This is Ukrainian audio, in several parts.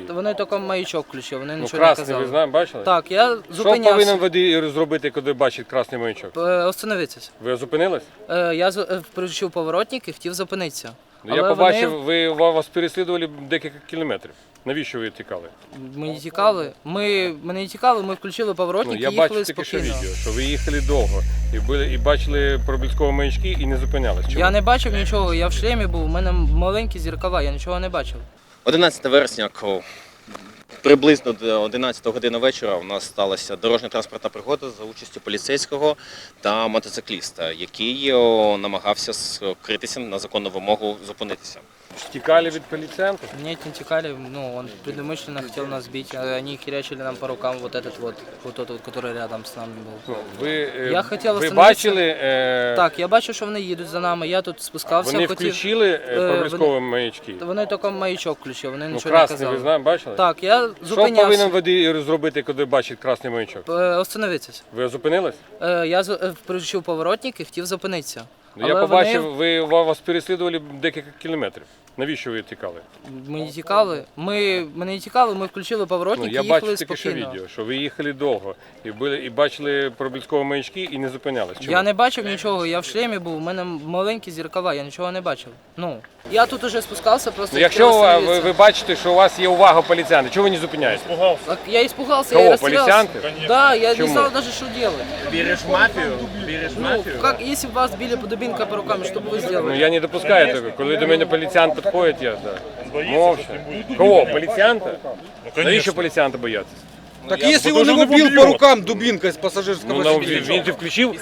маячки? Вони тільки маячок включили, вони Ну, нічого не красний, ви казали. знаєте, бачили? Так, я Що зупинявся. повинен водій зробити, коли бачить красний маячок? Е, Остановитися. Ви зупинились? Е, Я з- е, включив поворотник і хотів зупинитися. Ну, я побачив, вони- ви вас переслідували декілька кілометрів. Навіщо ви тікали? Ми не тікали. Ми, ми не тікали, ми включили Ну, поворотник я і їхали бачив тільки що спокійно. відео, що ви їхали довго і були і бачили проблискові маячки і не зупинялись. Чому? Я не бачив нічого, я в шлемі був, у мене маленькі зеркала, я нічого не бачив. 11 вересня, приблизно до 11 години вечора, у нас сталася дорожня транспортна пригода за участю поліцейського та мотоцикліста, який намагався скритися на законну вимогу зупинитися. Тікали від поліціянтів? Нет, не текали, ну, он предумышленно хотел нас бить, а они херячили нам по рукам вот этот вот, вот тот вот, который рядом с нами был. Ну, ви е, Я хотів ви остановитися. бачили, е, Так, я бачу, що вони їдуть за нами, я тут спускався, вони хотів... включили е, е, проблискові маячки? Вони тільки маячок включили, вони Ну, нічого не красний, казали. ви знаєте, бачили? Так, я Що зупинявся. повинен водій зробити, коли бачить красний маячок? Е, Остановитися. Ви зупинились? Е, Я з- е, включив поворотник і хотів зупинитися. Ну, я Але побачив, вони- ви вас переслідували декілька кілометрів. Навіщо ви тікали? Ми не тікали. Ми, ми не тікали, ми включили Ну, поворотник я і їхали бачив тільки що спокійно. відео, що ви їхали довго і були і бачили проблискові маячки і не зупинялись. Чому? Я не бачив нічого, я в шлемі був, у мене маленькі зеркала, я нічого не бачив. Ну, я тут уже спускався, просто Ну, якщо хотів ви, ви, остановитися. ви бачите, що у вас є увага поліціянта, чого ви не зупиняєте? Так я испугался, Кого, я растерялся. полицианты? Да, я Чему? не знал даже, что делать. Берешь мафию, берешь Ну, мафию. как, если бы вас били по дубинкой по рукам, что бы вы сделали? Ну я не допускаю того. Коли до мене поліціянт підходить, я да. мовчу. Кого? Полицианта? Ну, Да еще полицианта боятся. Так если он его бил по рукам дубинкой с пассажирского Ну, на- сиденья. він включив?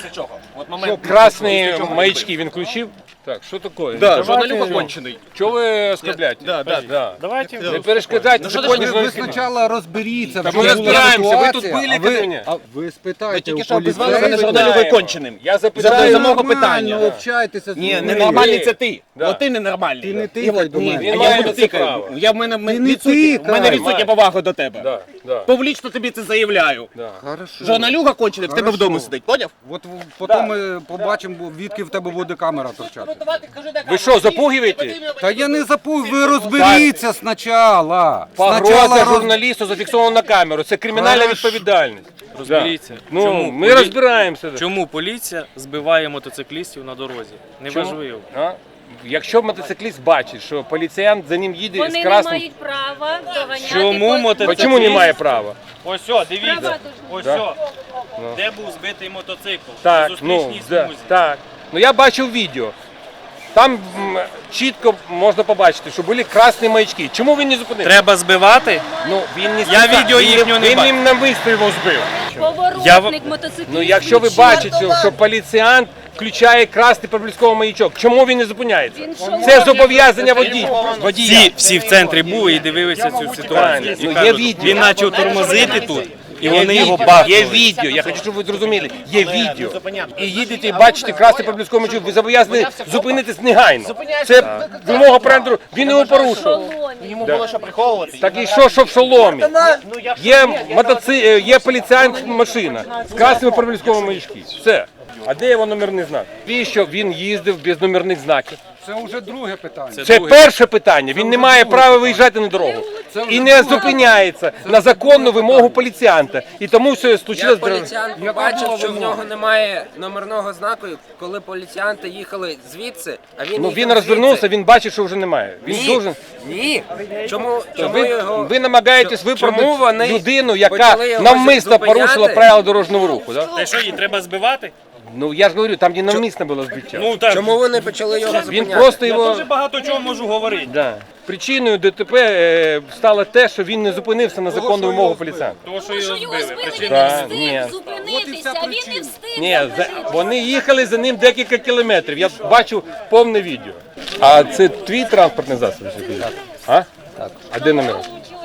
Вот момент. красные маячки він включив? Так, що таке? Да, Журналюга кончений. Чого ви оскорбляєте? Да, да. Да. Давайте. Не перешкодайте законні Ви журналістів. спочатку розберіться, Та в ми чому була розбираємося, ви тут ситуація, були а ви, коли мене? а ви спитайте Ви тільки у що обізвали мене поліцейського. журналюгою конченим. Я За, запитаю. за мого Нормально питання. общайтеся з Ні, людьми. ненормальний це ти. Да. От ти ненормальний. Ти не тикай до мене. Я Він має буду на це тикати. право. Я в мене, не відсутня, в тикай. мене відсутня повага до тебе. Да, да, Публічно тобі це заявляю. да. Хорошо. Журналюга кончений, в тебе Хорошо. вдома сидить, поняв? От в- потім ми побачимо, відки в тебе буде камера торчати. Ви що, запугуєте? Та я не запуй, ви розберіться спочатку. Погроза журналісту зафіксована на камеру. Це кримінальна Хорошо. відповідальність. Розберіться. Ну, Чому ми полі- розбираємося. Чому поліція збиває мотоциклістів на дорозі? Неважливо. А? Якщо мотоцикліст бачить, що поліціянт за ним їде з Вони не красним... мають права доганяти. Чому по- мотоцикліст? Чому не має права? Ось о, дивіться. Права Ось Да. о. Де був збитий мотоцикл? Так, На ну, зустрічній да, смузі. так. Ну я бачив відео. Там м, чітко можна побачити, що були красні маячки. Чому він не зупинився? Треба збивати? Ну, він не Я сказав. відео Він- їхнього не Він бачив. їм навмисно його збив. Поворотник мотоцикліст. Ну, якщо ви бачите, що, що поліціянт включає красний проблисковий маячок, чому він не зупиняється? Він Це зобов'язання водія. водія. Всі, всі в центрі були і дивилися цю ситуацію. Ну, є кажуть, відео. Він почав тормозити тут, і Є вони його відео, бахнули. Є відео, я хочу, щоб ви зрозуміли. Є відео. І їдете і бачите красний проблисковий маячок, ви зобов'язані зупинитись негайно. Це вимога бренду, він його порушив. Йому було що приховувати. Так і що, що в шоломі? Є мотоци... е, є поліціянська машина з красними проблисковими маячки. Все. А де його номерний знак? Навіщо він їздив без номерних знаків? Це вже друге питання. Це перше питання. Він не має права виїжджати на дорогу і не зупиняється на законну вимогу поліціянта. І тому все случилось. Поліціянт побачив, що в нього немає номерного знаку, коли поліціянти їхали звідси, а він Ну їхав він розвернувся, звідси. він бачить, що вже немає. Він Ні, должен. ні. Чому, чому Ви, його ви намагаєтесь Чому виправдати вони людину, яка почали його навмисно зупиняти? порушила правила дорожнього руху. Да? Та що, її треба збивати? Ну я ж говорю, там не навмисно було збиття. Ну так, чому вони почали його Він зупиняти? просто я його. дуже багато чого можу говорити. Да. Причиною ДТП е, стало те, що він не зупинився на законну вимогу поліціянта. Тому що його його збили. збили, він не встиг зупинитися, він не встиг. Ні, за- вони їхали за ним декілька кілометрів. Я бачу повне відео. А це твій транспортний засіб? який? А? Так. А де номер?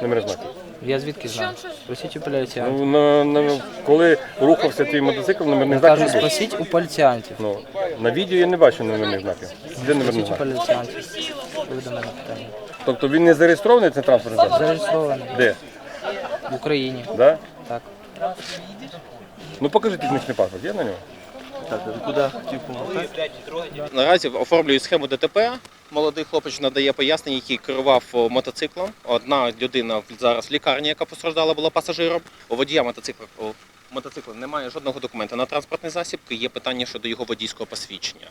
Номер знаку? Я звідки знаю? Спросіть у поліціянтів. Ну, на, на, коли рухався твій мотоцикл, номерних знаків Кажу, не було. спросіть у поліціянтів. Ну, на відео я не бачу номерних знаків. Де номерний Спросіть у знак? поліціянтів. Ви до мене питання? Тобто він не зареєстрований цей транспортний засіб? Зареєстрований Де? в Україні. Да? Так. Ну покажи технічний паспорт, є на нього? Наразі оформлюю схему ДТП молодий хлопець надає пояснення, який керував мотоциклом. Одна людина зараз в лікарні, яка постраждала, була пасажиром. У водія мотоцикла мотоцикла немає жодного документа на транспортний засіб. Є питання щодо його водійського посвідчення.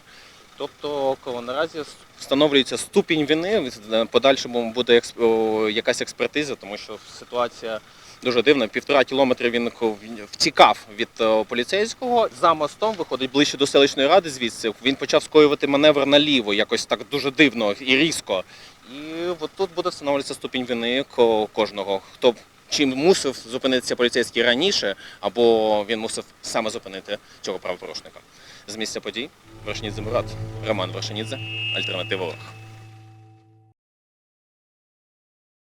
Тобто коли наразі встановлюється ступінь вини, в подальшому буде якась експертиза, тому що ситуація дуже дивна. Півтора кілометри він втікав від поліцейського. За мостом виходить ближче до селищної ради. Звідси він почав скоювати маневр наліво, якось так дуже дивно і різко. І от тут буде встановлюватися ступінь вини кожного, хто чим мусив зупинитися поліцейський раніше, або він мусив саме зупинити цього правопорушника. З місця подій Вершнідзе Мурат, Роман Вершинідзе, Альтернатива Орг.